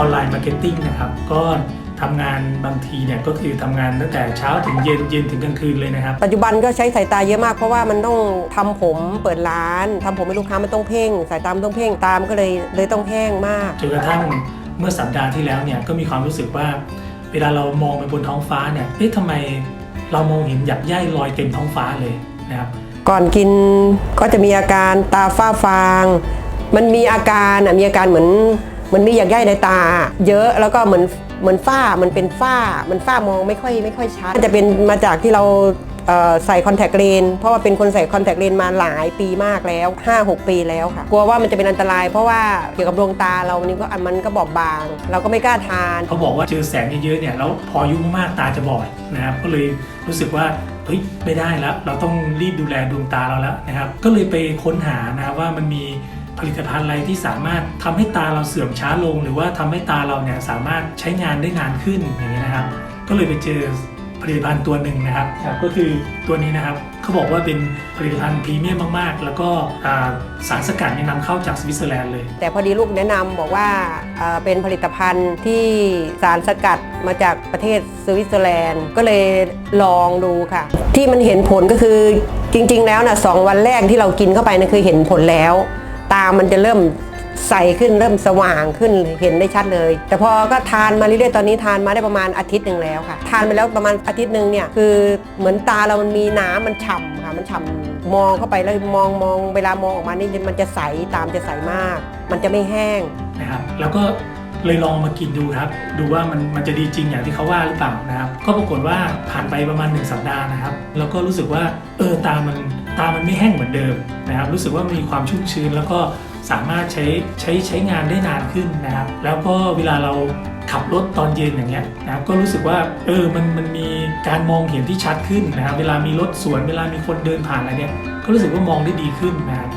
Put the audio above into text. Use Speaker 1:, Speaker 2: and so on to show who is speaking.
Speaker 1: อนไลน์มาร์เก็ตติ้งนะครับ ก็ทำงานบางทีเนี่ยก็คือทำงานตั้งแต่เช้าถึงเย็นเย็นถึงกลางคืนเลยนะครับ
Speaker 2: ปัจจุบันก็ใช้สายตาเยอะมากเพราะว่ามันต้องทำผมเปิดร้านทำผมให้ลูกค้ามันต้องเพ่ง สายตามันต้องเพ่งตามก็เลยเลยต้องแห้งมาก
Speaker 1: จนกระทั่งเมื่อสัปดาห์ที่แล้วเนี่ยก็มีความรู้สึกว่า เวลาเรามองไปบนท้องฟ้าเนี่ยเอ๊ะทำไมเรามองเห็นหยักใยลอยเต็มท้องฟ้าเลยนะครับ
Speaker 2: ก่อนกินก็จะมีอาการตาฝ้าฟาง มันมีอาการอะมีอาการเหมือนเห มันมีหยักใยในตา เยอะแล้วก็เหมือนเหมือนฝ้ามันเป็นฝ้า มันฝ้ามองไม่ค่อยไม่ค่อยชัดจะเป็นมาจากที่เราใส่คอนแทคเลนเพราะว่าเป็นคนใส่คอนแทคเลนมาหลายปีมากแล้ว 5-6 ปีแล้วค่ะ กลัวว่ามันจะเป็นอันตราย เพราะว่าเกี่ยวกับดวงตาเรานี่ก็มันก็บอบบาง เราก็ไม่กล้าทาน
Speaker 1: เขาบอกว่าเจอแสงเยอะๆเนี่ยแล้วพออายุมากๆตาจะบอดนะครับก็เลยรู้สึกว่าเฮ้ยไม่ได้แล้ว เราต้องรีบดูแลดวงตาเราแล้วนะครับ ก็เลยไปค้นหานะว่ามันมี ผลิตภัณฑ์อะไรที่สามารถทำให้ตาเราเสื่อมช้าลง หรือว่าทำให้ตาเราเนี่ยสามารถใช้งานได้นานขึ้นอย่างเงี้ยนะครับ ก็เลยไปเจอผลิตภัณฑ์ตัวหนึ่งนะครับครับ ก็คือตัวนี้นะครับเขาบอกว่าเป็นผลิตภัณฑ์พรีเมียมมาก ๆ แล้วก็อ่าสารสกัดเนี่ยนำเข้าจากสวิตเซอร์แลนด์เลย
Speaker 2: แต่พอดีลูกแนะนำบอกว่าเอ่อเป็นผลิตภัณฑ์ที่สารสกัดมาจากประเทศสวิตเซอร์แลนด์ ก็เลยลองดูค่ะ ที่มันเห็นผลก็คือจริง ๆ แล้วนะสองวันแรกที่เรากินเข้าไปนะคือเห็นผลแล้ว ตามันจะเริ่มใสขึ้นเริ่มสว่างขึ้นเห็นได้ชัดเลย แต่พอก็ทานมาเรื่อยๆตอนนี้ทานมาได้ประมาณอาทิตย์หนึ่งแล้วค่ะ ทานไปแล้วประมาณอาทิตย์หนึ่งเนี่ยคือเหมือนตาเรามันมีน้ำมันฉ่ำค่ะมันฉ่ำมองเข้าไปแล้วมองมองเวลามองออกมานี่มันจะใสตามจะใสมาก มันจะไม่แห้ง
Speaker 1: นะครับแล้วก็เลยลองมากินดูครับ ดูว่ามันมันจะดีจริงอย่างที่เขาว่าหรือเปล่านะครับ ก็ปรากฏว่าผ่านไปประมาณ 1 สัปดาห์นะครับ แล้วก็รู้สึกว่าเออตามัน ตามันไม่แห้งเหมือนเดิมนะครับ รู้สึกว่ามีความชุ่มชื้น แล้วก็สามารถใช้ใช้ใช้งานได้นานขึ้นนะครับ แล้วก็เวลาเราขับรถตอนเย็นอย่างเงี้ยนะครับก็รู้สึกว่าเออมันมันมีการมองเห็นที่ชัดขึ้นนะครับ เวลามีรถสวนเวลามีคนเดินผ่านอะไรเนี้ยก็รู้สึกว่ามองได้ดีขึ้นนะครับ